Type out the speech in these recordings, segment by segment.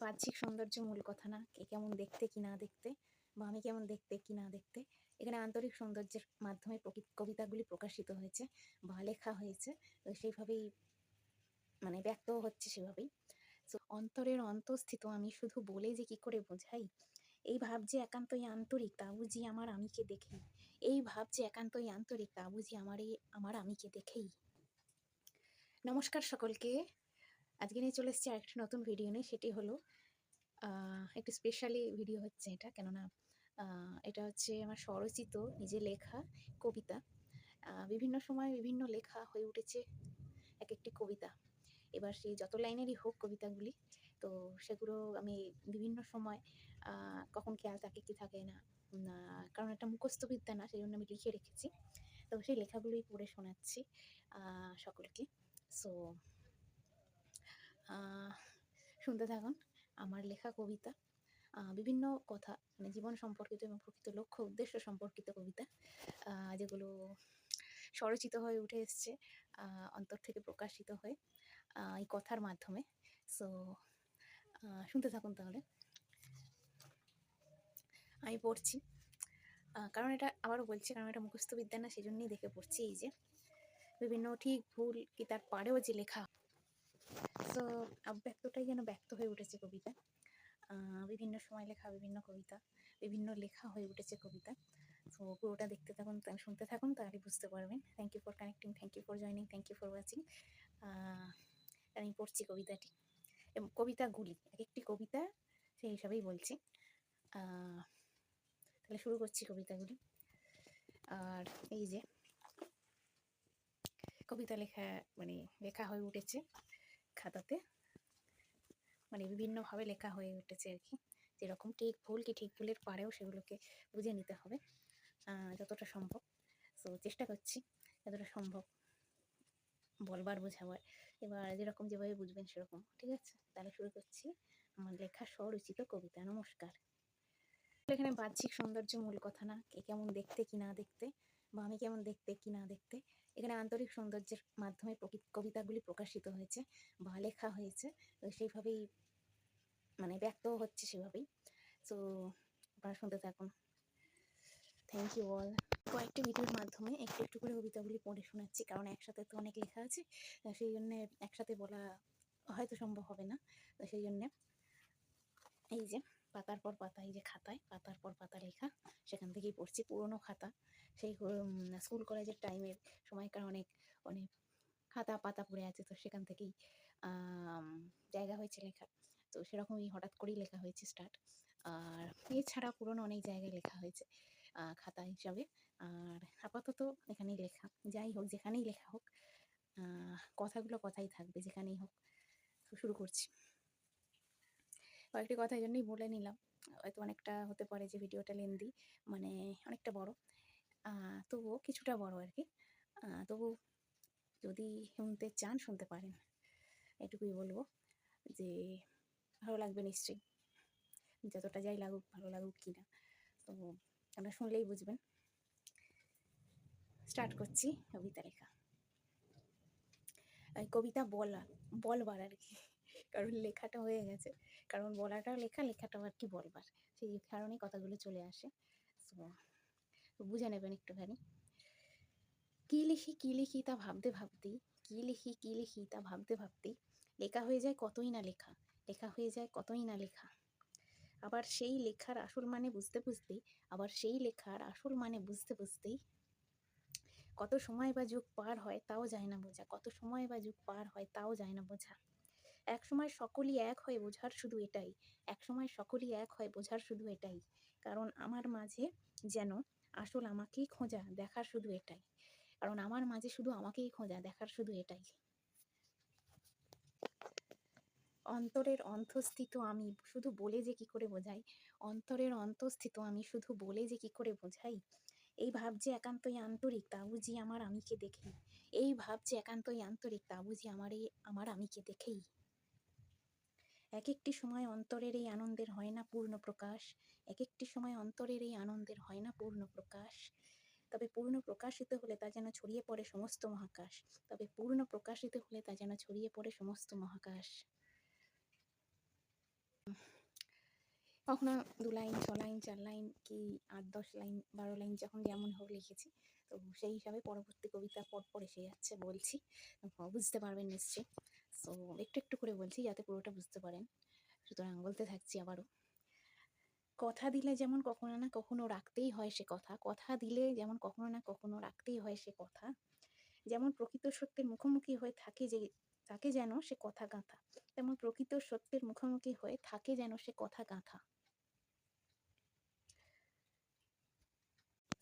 বাহ্যিক সৌন্দর্য মূল কথা না, কে কেমন দেখতে কি না দেখতে, বা আমি কেমন দেখতে কি না দেখতে, এখানে আন্তরিক সৌন্দর্যের মাধ্যমে কবিতাগুলি প্রকাশিত হয়েছে, বা লেখা হয়েছে, তো সেইভাবেই মানে ব্যক্ত হচ্ছে সেভাবেই। তো অন্তরের অন্তঃস্থিত আমি শুধু বলে যে কি করে বোঝাই? এই ভাব যে একান্তই আন্তরিক, তা বুঝি আমার আমিকে দেখেই। এই ভাব যে একান্তই আন্তরিক, তা বুঝি আমার আমার আমিকে দেখেই। নমস্কার সকলকে। আজকে নিয়ে চলে এসেছি আরেকটি নতুন ভিডিও নিয়ে, সেটি হলো একটু স্পেশালি ভিডিও হচ্ছে এটা। কেননা এটা হচ্ছে আমার স্বরচিত নিজে লেখা, কবিতা। বিভিন্ন সময় বিভিন্ন লেখা হয়ে উঠেছে এক একটি কবিতা। এবার সেই যত লাইনেরই হোক কবিতাগুলি, তো সেগুলো আমি বিভিন্ন সময় কখন খেয়াল থাকে, কি থাকে না কারণ একটা মুখস্থ বিদ্যা না, সেই জন্য আমি লিখে রেখেছি। তো সেই লেখাগুলোই পড়ে শোনাচ্ছি সকলকে। সো শুনতে থাকুন আমার লেখা কবিতা। বিভিন্ন কথা মানে জীবন সম্পর্কিত এবং প্রকৃত লক্ষ্য, উদ্দেশ্য সম্পর্কিত কবিতা যেগুলো স্বরচিত হয়ে উঠে এসছে অন্তর থেকে প্রকাশিত হয়ে এই কথার মাধ্যমে। সো শুনতে থাকুন তাহলে। আমি পড়ছি কারণ এটা আবারও বলছি, কারণ এটা মুখস্থ বিদ্যা না সেই জন্যই দেখে পড়ছি এই যে। বিভিন্ন ঠিক ভুল কি তার পারেও যে লেখা তো অব্যক্তটাই যেন ব্যক্ত হয়ে উঠেছে কবিতা। বিভিন্ন সময় লেখা বিভিন্ন কবিতা, বিভিন্ন লেখা হয়ে উঠেছে কবিতা। তো পুরোটা দেখতে থাকুন শুনতে থাকুন, তাহলে বুঝতে পারবেন। Thank you for connecting thank you for joining thank you for watching আমি পড়ছি কবিতাটি। এবং কবিতাগুলি এক একটি কবিতা সেই হিসাবেই বলছি। তাহলে শুরু করছি কবিতাগুলি। আর এই যে, কবিতা লেখা মানে লেখা হয়ে উঠেছে খাতাতে। মানে বিভিন্নভাবে লেখা হয়ে উঠেছে আর কি। যেরকম ঠিক ভুল কি ঠিক ভুলের পারেও সেগুলোকে বুঝে নিতে হবে যতটা সম্ভব। তো চেষ্টা করছি যতটা সম্ভব বলবার, বোঝাবার। এবার যেরকম যেভাবে বুঝবেন সেরকম, ঠিক আছে? তাহলে শুরু করছি আমার লেখা স্বরচিত কবিতা। নমস্কার। এখানে বাহ্যিক সৌন্দর্য মূল কথা না, কে কেমন দেখতে কি না দেখতে বা আমি কেমন দেখতে, কি না দেখতে, এখানে আন্তরিক সৌন্দর্যের মাধ্যমে কবিতাগুলি প্রকাশিত হয়েছে বা লেখা হয়েছে। তো সেইভাবেই মানে ব্যক্ত হচ্ছে সেভাবেই। তো আপনারা শুনতে থাকুন। থ্যাংক ইউ অল কয়েকটি ভিডিওর মাধ্যমে একটু একটু করে কবিতাগুলি পড়ে শোনাচ্ছি, কারণ একসাথে তো অনেক লেখা আছে। সেই জন্যে একসাথে বলা হয়তো সম্ভব হবে না। তো সেই জন্যে এই যে পাতার পর পাতা, এই যে খাতায় পাতার পর পাতা লেখা, সেখান থেকেই পড়ছি পুরোনো খাতা। সেই স্কুল কলেজের টাইমের সময়কার অনেক অনেক খাতা পাতা পড়ে আছে, তো সেখান থেকেই জায়গা হয়েছে লেখা তো সেরকমই হঠাৎ করেই লেখা হয়েছে স্টার্ট আর এছাড়া পুরোনো অনেক জায়গায় লেখা হয়েছে খাতা হিসাবে। আর আপাতত এখানেই লেখা। যাই হোক, যেখানেই লেখা হোক কথাগুলো কথাই থাকবে, যেখানেই হোক তো শুরু করছি। কয়েকটি কথা এই জন্যই বলে নিলাম। হয়তো অনেকটা হতে পারে যে ভিডিওটা লেন্দি মানে অনেকটা বড়। তবুও কিছুটা বড় আর কি তবু যদি শুনতে চান, শুনতে পারেন। এটুকুই বলব যে ভালো লাগবে নিশ্চয়ই। যতটা যাই লাগুক, ভালো লাগুক কি না। তো আপনারা শুনলেই বুঝবেন। স্টার্ট করছি কবিতা লেখা। কবিতা বলা, বলবার আর কি কারণ লেখাটা হয়ে গেছে। কারণ বলাটাও লেখা লেখাটাও আর কি বলবার? সেই কারণেই কথাগুলো চলে আসে। তো বুঝে নেবেন একটুখানি। কি লিখি কি লিখি তা ভাবতে ভাবতেই, কি লিখি কি লিখি তা ভাবতে ভাবতেই লেখা হয়ে যায় কতই না লেখা লেখা হয়ে যায় কতই না লেখা। আবার সেই লেখার আসল মানে বুঝতে বুঝতেই, আবার সেই লেখার আসল মানে বুঝতে বুঝতেই কত সময় বা যুগ পার হয় তাও যায় না বোঝা, কত সময় বা যুগ পার হয় তাও যায় না বোঝা। এক সময় সকলই এক হয় বোঝার শুধু এটাই। এক সময় সকলই এক হয় বোঝার শুধু এটাই। কারণ আমার মাঝে যেন আসল আমাকেই খোঁজা দেখার শুধু এটাই। কারণ আমার মাঝে শুধু আমাকেই খোঁজা দেখার শুধু এটাই। অন্তরের অন্তঃস্থিত আমি শুধু বলে যে কি করে বোঝাই? অন্তরের অন্তঃস্থিত আমি শুধু বলে যে কি করে বোঝাই? এই ভাব যে একান্তই আন্তরিক তা বুঝি আমার আমিকে দেখেই। এই ভাব যে একান্তই আন্তরিক তা বুঝি আমার এই আমার আমিকে দেখেই। এক একটি সময় অন্তরের এই আনন্দের হয় না পূর্ণ প্রকাশ এক একটি সময় অন্তরের এই আনন্দের হয় না পূর্ণ প্রকাশ। তবে পূর্ণ প্রকাশিত হলে তা যেন ছড়িয়ে পড়ে সমস্ত মহাকাশ। তবে পূর্ণ প্রকাশিত হলে তা যেন ছড়িয়ে পড়ে সমস্ত মহাকাশ। কখনো দু লাইন, ছ লাইন, চার লাইন কি আট, দশ লাইন, বারো লাইন যখন যেমন হোক লিখেছি, তো সেই হিসাবে পরবর্তী কবিতা পর এসে যাচ্ছে বলছি। বুঝতে পারবেন নিশ্চয়ই। সো একটু একটু করে বলছি যাতে পুরোটা বুঝতে পারেন। সুতরাং বলতে থাকছি আবারও। কথা দিলে যেমন কখনো না কখনো রাখতেই হয় সে কথা। কথা দিলে যেমন কখনো না কখনো রাখতেই হয় সে কথা। যেমন প্রকৃত সত্যের মুখোমুখি হয়ে থাকে যে তাকে যেন সে কথা গাঁথা। তেমন প্রকৃত সত্যের মুখোমুখি হয়ে থাকে যেন সে কথা গাঁথা।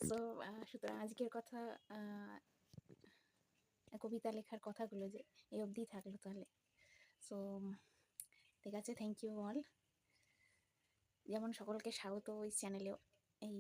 সো সুতরাং আজকের কথা কবিতা লেখার কথাগুলো যে এই অবধি থাকল তাহলে। সো ঠিক আছে থ্যাংক ইউ অল যেমন সকলকে স্বাগত ওই চ্যানেলেও এই